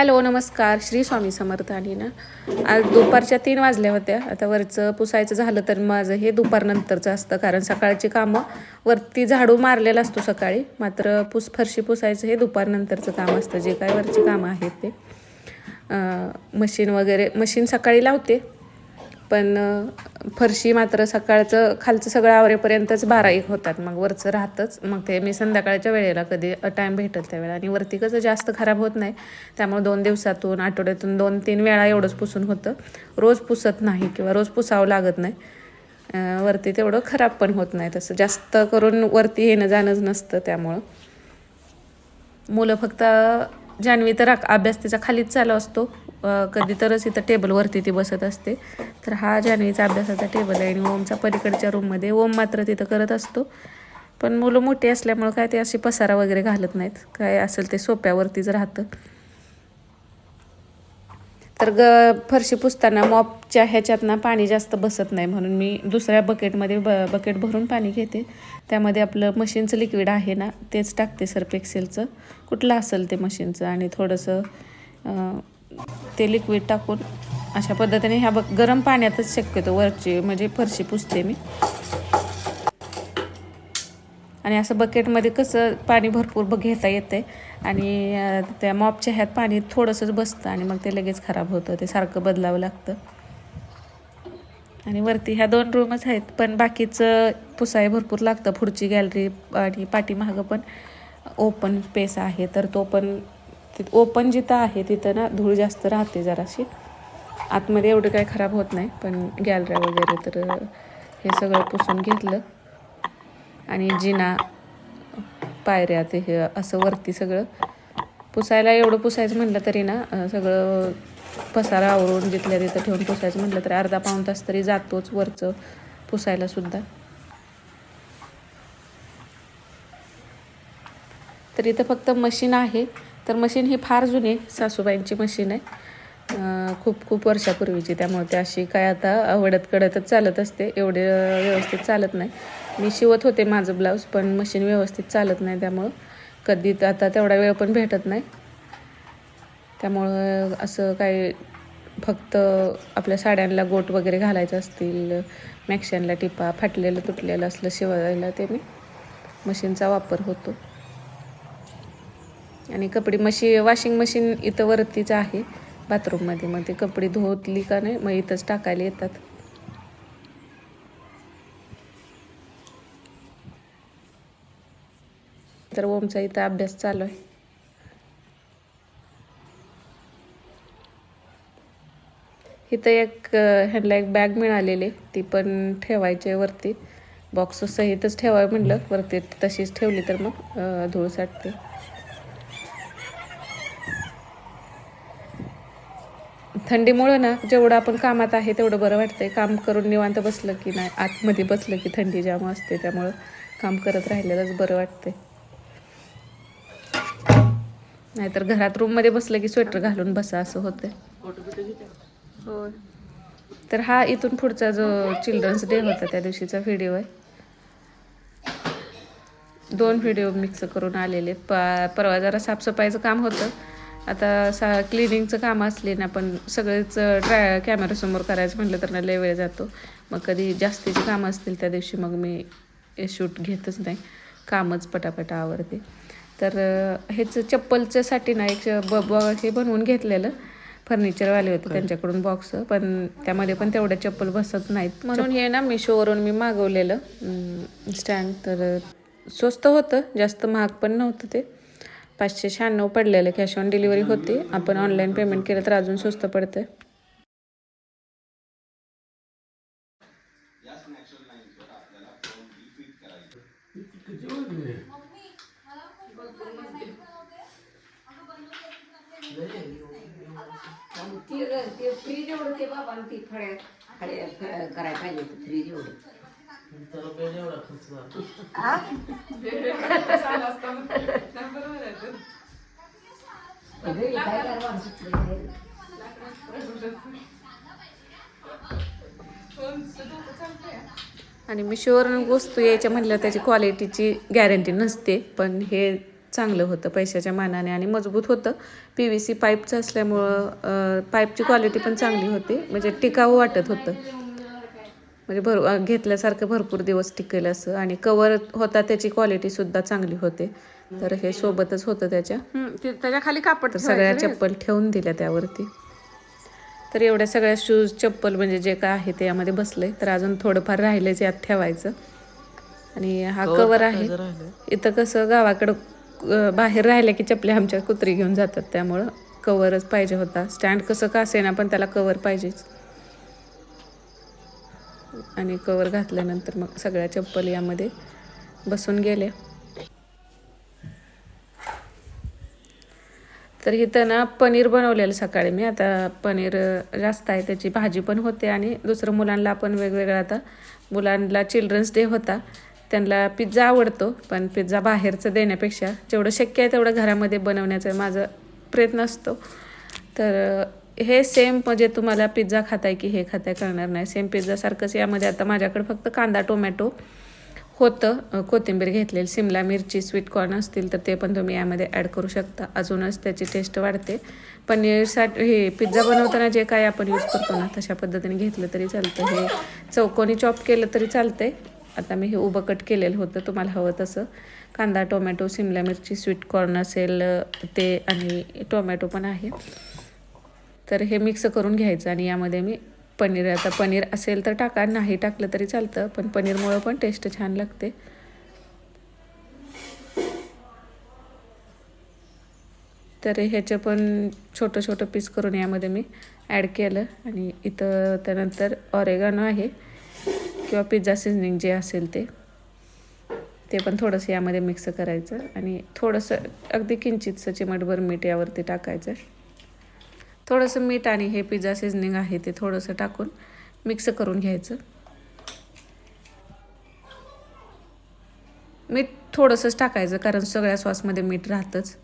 Hello नमस्कार. श्री स्वामी समर्थ आणि ना? आज दुपारच्या तीन वाजल्या होत्या. आता वरचं पुसायचं झालं तर माझं हे दुपारनंतरचं असतं. कारण सकाळची कामं वरती झाडू मारलेला असतो सकाळी. मात्र पुस फरशी पुसायचं हे दुपारनंतरचं काम असतं. जे काय वरची कामं आहेत ते. मशीन वगैरे मशीन सकाळी लावते. पण फरशी मात्र सकाळचं खालचं सगळं आवरेपर्यंतच बारा एक होतात. मग वरचं राहतंच. मग ते मी संध्याकाळच्या वेळेला कधी टाईम भेटेल त्यावेळेला. आणि वरती कसं जास्त खराब होत नाही. त्यामुळे दोन दिवसातून आठवड्यातून दोन तीन वेळा एवढंच पुसून होतं. रोज पुसत नाही किंवा रोज पुसावं लागत नाही. वरती तेवढं खराब पण होत नाही तसं. जास्त करून वरती येणं जाणंच नसतं त्यामुळं. मुलं फक्त जान्हवी तर अभ्यास तिचा खालीच चालू असतो. कधी तरच इथं टेबलवरती ती बसत असते. तर हा जान्हवीचा अभ्यासाचा टेबल आहे आणि ओमचा पलीकडच्या रूममध्ये ओम मात्र तिथं करत असतो. पण मुलं मोठी असल्यामुळं काय ते अशी पसारा वगैरे घालत नाहीत. काय असेल ते सोप्यावरतीच राहतं. तर ग फरशी पुसताना मॉपच्या ह्याच्यात ना पाणी जास्त बसत नाही म्हणून मी दुसऱ्या बकेटमध्ये ब बकेट भरून पाणी घेते. त्यामध्ये आपलं मशीनचं लिक्विड आहे ना तेच टाकते सर्फ एक्सेलचं कुठलं असेल ते मशीनचं आणि थोडंसं ते लिक्विड टाकून अशा पद्धतीने ह्या बघ गरम पाण्यातच शक्यतो वरची म्हणजे फरशी पुसते मी. आणि असं बकेटमध्ये कसं पाणी भरपूर ब घेता येते आणि त्या मॉपच्या ह्यात पाणी थोडंसंच बसतं आणि मग ते लगेच खराब होतं. ते सारखं बदलावं लागतं. आणि वरती ह्या दोन रूमच आहेत पण बाकीचं पुसाय भरपूर लागतं. पुढची गॅलरी आणि पाठीमागं पण ओपन स्पेस आहे तर तो पण ओपन जिथं आहे तिथं ना धूळ जास्त राहते जराशी. आतमध्ये एवढं काय खराब होत नाही पण गॅलऱ्या वगैरे तर हे सगळं पुसून घेतलं. आणि जिना पायऱ्या ते हे असं वरती सगळं. पुसायला एवढं पुसायचं म्हटलं तरी ना सगळं पसारा आवरून जिथल्या तिथं ठेवून पुसायचं म्हटलं तरी अर्धा पाऊण तास तरी जातोच वरचं पुसायला सुद्धा. तर इथं फक्त मशीन आहे. तर मशीन ही फार जुनी सासूबाईंची मशीन आहे. खूप खूप वर्षापूर्वीची. त्यामुळे ती अशी काय आता आवडत कडतच चालत असते. एवढे व्यवस्थित चालत नाही. मी शिवत होते माझं ब्लाऊज पण मशीन व्यवस्थित चालत नाही. त्यामुळं कधी आता तेवढा वेळ पण भेटत नाही. त्यामुळं असं काही फक्त आपल्या साड्यांना गोट वगैरे घालायचं असतील मॅक्शनला टिपा फाटलेलं तुटलेलं असलं शिवायला ते मी मशीनचा वापर होतो. आणि कपडे मशी वॉशिंग मशीन इथं वरतीच आहे. बाथरूममध्ये मग ते कपडे धुतली का नाही मग इथंच टाकायला येतात. तर ओमचा इथं अभ्यास चालू आहे. इथं एक ह्यांना एक बॅग मिळालेली ती पण ठेवायची आहे वरती. बॉक्स सहितच ठेवाय म्हणलं. वरती तशीच ठेवली तर मग धूळ साठते. थंडीमुळं ना जेवढं आपण कामात आहे तेवढं बरं वाटतंय. काम करून निवांत बसलं की नाही आतमध्ये बसलं की थंडी जाम असते त्यामुळं काम करत राहिलेलंच बरं वाटतंय. नाहीतर घरात रूममध्ये बसलं की स्वेटर घालून बसा असं होतंय. हो तर हा इथून पुढचा जो चिल्ड्रन्स डे होता त्या दिवशीचा व्हिडिओ आहे. दोन व्हिडिओ मिक्स करून आलेले. प परवा जरा साफसफाईचं काम होतं. आता सा क्लिनिंगचं काम असले ना पण सगळेच ट्राय कॅमेरासमोर करायचं म्हटलं तर ना लय वेळ जातो. मग कधी जास्तीची कामं असतील त्या दिवशी मग मी शूट घेतच नाही. कामच पटापटा आवडते तर हेच चप्पलच्यासाठी ना एक ब ब हे बनवून घेतलेलं. फर्निचरवाले होते त्यांच्याकडून बॉक्स पण त्यामध्ये पण तेवढ्या चप्पल बसत नाहीत. म्हणून हे ना मिशोवरून मी मागवलेलं. स्टँड तर स्वस्त होतं. जास्त महाग पण नव्हतं ते. पाचशे शहाण्णव पडलेलं कॅश ऑन डिलिव्हरी होती. आपण ऑनलाईन पेमेंट केलं तर अजून स्वस्त पडतं ते फ्रीज एवढं ते बाबा ती फळे करायला पाहिजे फ्रीज एवढं आणि मिशोवरून वस्तू यायच्या म्हटलं त्याची क्वालिटीची गॅरंटी नसते पण हे चांगलं होतं पैशाच्या मानाने आणि मजबूत होतं. पी व्ही सी पाईपचं असल्यामुळं पाईपची क्वालिटी पण चांगली होती म्हणजे टिकाऊ वाटत होतं. म्हणजे भर घेतल्यासारखं भरपूर दिवस टिकेल असं. आणि कवर होता त्याची क्वालिटीसुद्धा चांगली होते. तर हे सोबतच होतं त्याच्या. त्याच्याखाली कापड तर सगळ्या चप्पल ठेवून दिल्या त्यावरती. तर एवढ्या सगळ्या शूज चप्पल म्हणजे जे काय आहे ते यामध्ये बसले तर अजून थोडंफार राहिलेच यात ठेवायचं. आणि हा कवर आहे. इथं कसं गावाकडं बाहेर राहिल्या की चपल्या आमच्या कुत्री घेऊन जातात. त्यामुळं कवरच पाहिजे होता. स्टँड कसं का असेना पण त्याला कवर पाहिजेच. आणि कवर घातल्यानंतर मग सगळ्या चप्पल यामध्ये बसून गेल्या. तर इथं ना पनीर बनवलेलं सकाळी मी. आता पनीर जास्त आहे त्याची भाजी पण होते आणि दुसरं मुलांना आपण वेगवेगळं. आता मुलांना चिल्ड्रन्स डे होता त्यांना पिझ्झा आवडतो पण पिझ्झा बाहेरचं देण्यापेक्षा जेवढं शक्य आहे तेवढं घरामध्ये बनवण्याचा माझा प्रयत्न असतो. तर हे सेम म्हणजे तुम्हाला पिझ्झा खाताय की हे खाताय करणार नाही. सेम पिझ्झासारखंच यामध्ये आता माझ्याकडे फक्त कांदा टोमॅटो होतं. कोथिंबीर घेतलेली सिमला मिरची स्वीट कॉर्न असतील तर ते पण तुम्ही यामध्ये ॲड करू शकता. अजूनच त्याची टेस्ट वाढते. पनीरसाठी हे पिझ्झा बनवताना जे काय आपण यूज करतो ना तशा पद्धतीने घेतलं तरी चालतं हे चौकोनी चॉप केलं तरी चालतंय. आता मी हे उभं कट केलेलं होतं तुम्हाला हवं तसं. कांदा टोमॅटो सिमला मिरची स्वीट कॉर्न असेल ते आणि टोमॅटो पण आहे. तर हे मिक्स करून घ्यायचं आणि यामध्ये मी पनीर आता पनीर असेल तर टाका नाही टाकलं तरी चालतं पण पनीरमुळं पण टेस्ट छान लागते. तर ह्याचं पण छोटं छोटं पीस करून यामध्ये मी ॲड केलं आणि इथं त्यानंतर ऑरेगानो आहे किंवा पिझ्झा सिझनिंग जे असेल ते ते पण थोडंसं यामध्ये मिक्स करायचं आणि थोडंसं अगदी किंचितचं चिमटभर मीठ यावरती टाकायचं. थोडंसं मीठ आणि हे पिझ्झा सिझनिंग आहे ते थोडंसं टाकून मिक्स करून घ्यायचं. मीठ थोडंसंच टाकायचं कारण सगळ्या सॉसमध्ये मीठ राहतंच.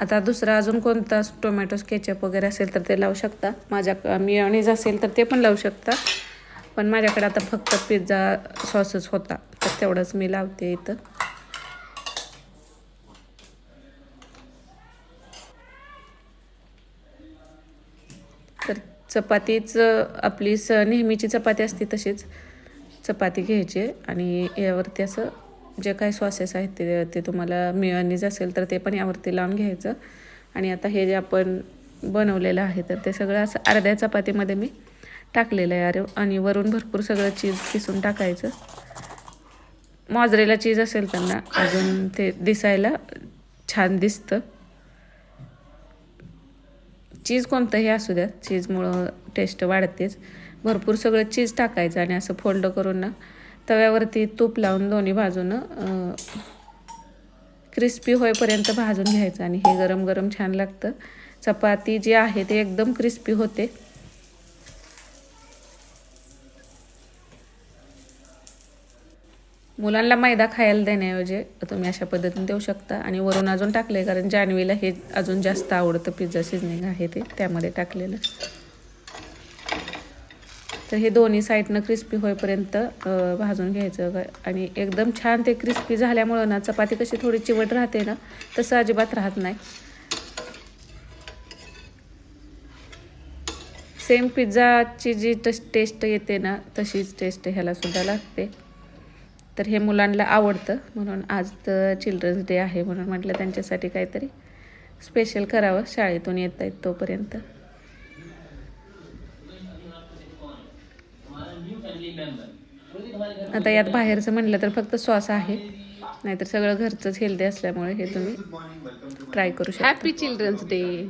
आता दुसरा अजून कोणता टोमॅटो केचप वगैरे असेल तर ते लावू शकता. माझ्या मियोनीज असेल तर ते पण लावू शकता. पण माझ्याकडे आता फक्त पिझ्झा सॉसच होता तर तेवढंच मी लावते इथं तर चपातीच आपली स नेहमीची चपाती असते तशीच. चपाती घ्यायची आणि यावरती असं जे काही सॉसेस आहेत ते ते तुम्हाला मिळणीज असेल तर ते पण यावरती लावून घ्यायचं. आणि आता हे जे आपण बनवलेलं आहे तर ते सगळं असं अर्ध्या चपातीमध्ये मी टाकलेलं आहे. अरे आणि वरून भरपूर सगळं चीज किसून टाकायचं. मॉजरेला चीज असेल त्यांना अजून ते दिसायला छान दिसतं. चीज कोणतंही असू द्या चीजमुळं टेस्ट वाढतेच. भरपूर सगळं चीज टाकायचं आणि असं फोल्ड करून ना तव्यावरती तूप लावून दोन्ही बाजूनं क्रिस्पी होईपर्यंत भाजून घ्यायचं आणि हे गरम गरम छान लागतं. चपाती जी आहे ती एकदम क्रिस्पी होते. मुलांना मैदा खायला देण्याऐवजी तुम्ही अशा पद्धतीने देऊ शकता. आणि वरून अजून टाकले कारण जान्हवीला हे अजून जास्त आवडतं पिझ्झा सिझनिंग आहे ते. त्यामध्ये टाकलेलं. तर हे दोन्ही साईडनं क्रिस्पी होईपर्यंत भाजून घ्यायचं आणि एकदम छान ते क्रिस्पी झाल्यामुळं ना चपाती कशी थोडी चिवट राहते ना तसं अजिबात राहत नाही. सेम पिझ्झाची जी टेस्ट येते ना तशीच टेस्ट ह्याला सुद्धा लागते. तर हे मुलांना आवडतं. म्हणून आज तर चिल्ड्रन्स डे आहे. म्हणून म्हटलं त्यांच्यासाठी काहीतरी स्पेशल करावं. शाळेतून येत आहेत तोपर्यंत. आता यात बाहेरचं म्हणलं तर फक्त सॉस आहे. नाहीतर सगळं घरचंच हेल्दी असल्यामुळे हे तुम्ही ट्राय करू शकता. हॅपी चिल्ड्रन्स डे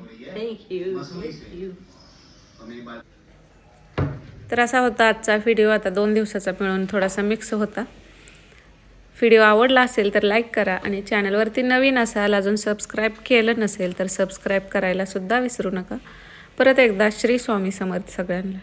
तर असा होता आजचा व्हिडिओ आता दोन दिवसाचा मिळून थोडासा मिक्स होता. व्हिडिओ आवडला असेल तर लाईक करा आणि चॅनलवरती नवीन असाल अजून सबस्क्राईब केलं नसेल तर सबस्क्राईब करायला सुद्धा विसरू नका. परत एकदा श्री स्वामी समर्थ सगळ्यांना.